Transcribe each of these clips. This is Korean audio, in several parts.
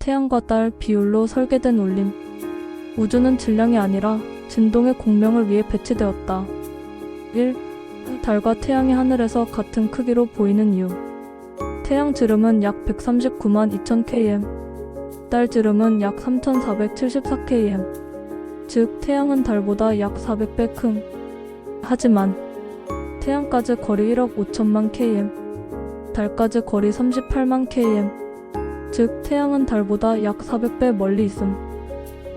태양과 달 비율로 설계된 울림. 우주는 질량이 아니라 진동의 공명을 위해 배치되었다. 1. 달과 태양이 하늘에서 같은 크기로 보이는 이유. 태양 지름은 약 139만 2000 km. 달 지름은 약 3474 km. 즉, 태양은 달보다 약 400배 큰. 하지만, 태양까지 거리 1억 5천만 km. 달까지 거리 38만 km. 즉, 태양은 달보다 약 400배 멀리 있음.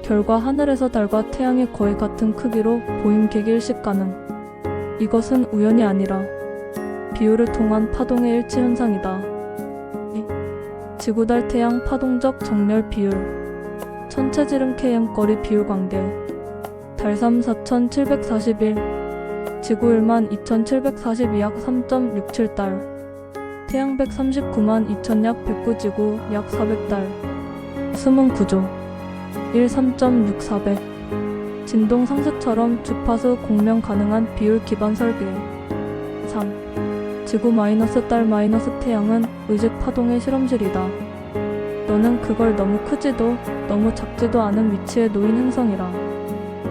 결과 하늘에서 달과 태양이 거의 같은 크기로 보임 계기일식 가능. 이것은 우연이 아니라 비율을 통한 파동의 일치 현상이다. 이, 지구달 태양 파동적 정렬 비율 천체 지름 km 거리 비율 관계 달3 4741 지구 1만 2742약 3.67달 태양 139만 2000약 109지구 약 400달 숨은 구조 1 3.6400 진동 상승처럼 주파수 공명 가능한 비율 기반 설계 3. 지구 마이너스 달 마이너스 태양은 의식 파동의 실험실이다. 너는 그걸 너무 크지도 너무 작지도 않은 위치에 놓인 행성이라.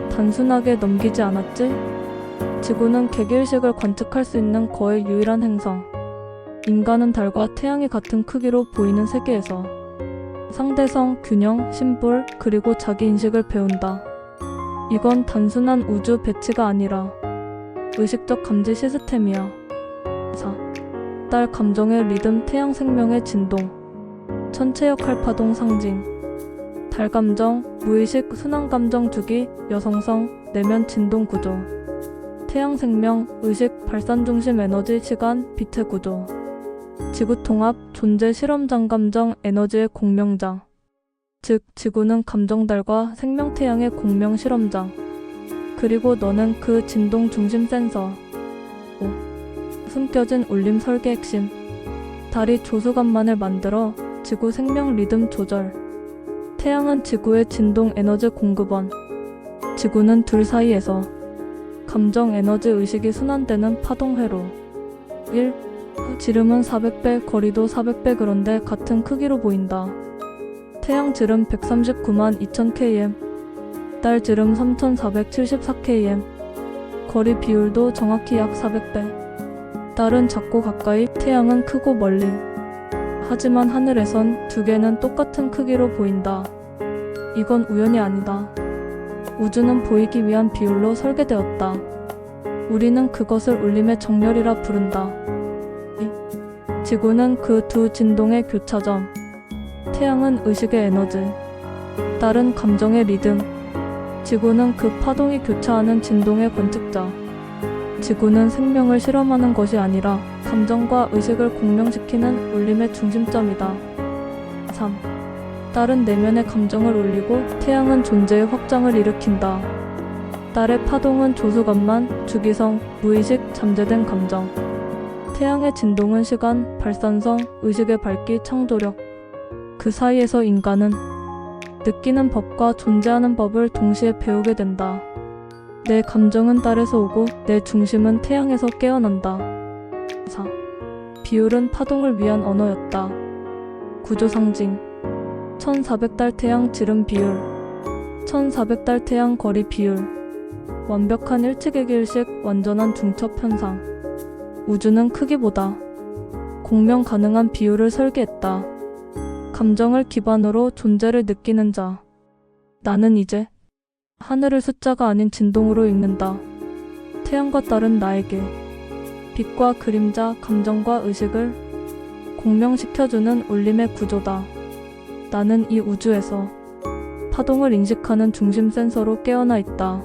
단순하게 넘기지 않았지? 지구는 개기일식을 관측할 수 있는 거의 유일한 행성. 인간은 달과 태양이 같은 크기로 보이는 세계에서 상대성, 균형, 심볼, 그리고 자기 인식을 배운다. 이건 단순한 우주 배치가 아니라 의식적 감지 시스템이야. 4. 달 감정의 리듬 태양 생명의 진동 천체 역할 파동 상징 달 감정 무의식 순환 감정 주기 여성성 내면 진동 구조 태양 생명 의식 발산 중심 에너지 시간 빛의 구조 지구 통합 존재 실험장 감정 에너지의 공명장 즉 지구는 감정달과 생명태양의 공명 실험장. 그리고 너는 그 진동 중심 센서. 5. 숨겨진 울림 설계 핵심. 달이 조수관만을 만들어 지구 생명 리듬 조절. 태양은 지구의 진동 에너지 공급원. 지구는 둘 사이에서 감정 에너지 의식이 순환되는 파동회로. 1. 지름은 400배, 거리도 400배 그런데 같은 크기로 보인다. 태양 지름 139만 2000 km, 달 지름 3474 km, 거리 비율도 정확히 약 400배. 달은 작고 가까이, 태양은 크고 멀리. 하지만 하늘에선 두 개는 똑같은 크기로 보인다. 이건 우연이 아니다. 우주는 보이기 위한 비율로 설계되었다. 우리는 그것을 울림의 정렬이라 부른다. 이, 지구는 그 두 진동의 교차점. 태양은 의식의 에너지, 달은 감정의 리듬, 지구는 그 파동이 교차하는 진동의 관측자. 지구는 생명을 실험하는 것이 아니라 감정과 의식을 공명시키는 울림의 중심점이다. 3. 달은 내면의 감정을 울리고 태양은 존재의 확장을 일으킨다. 달의 파동은 조수감만, 주기성, 무의식, 잠재된 감정. 태양의 진동은 시간, 발산성, 의식의 밝기, 창조력. 그 사이에서 인간은 느끼는 법과 존재하는 법을 동시에 배우게 된다. 내 감정은 달에서 오고 내 중심은 태양에서 깨어난다. 4. 비율은 파동을 위한 언어였다. 구조 상징 1400달 태양 지름 비율 1400달 태양 거리 비율 완벽한 일치계기일식 완전한 중첩 현상 우주는 크기보다 공명 가능한 비율을 설계했다. 감정을 기반으로 존재를 느끼는 자. 나는 이제 하늘을 숫자가 아닌 진동으로 읽는다. 태양과 달은 나에게 빛과 그림자, 감정과 의식을 공명시켜주는 울림의 구조다. 나는 이 우주에서 파동을 인식하는 중심 센서로 깨어나 있다.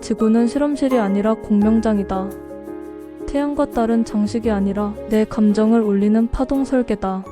지구는 실험실이 아니라 공명장이다. 태양과 달은 장식이 아니라 내 감정을 울리는 파동 설계다.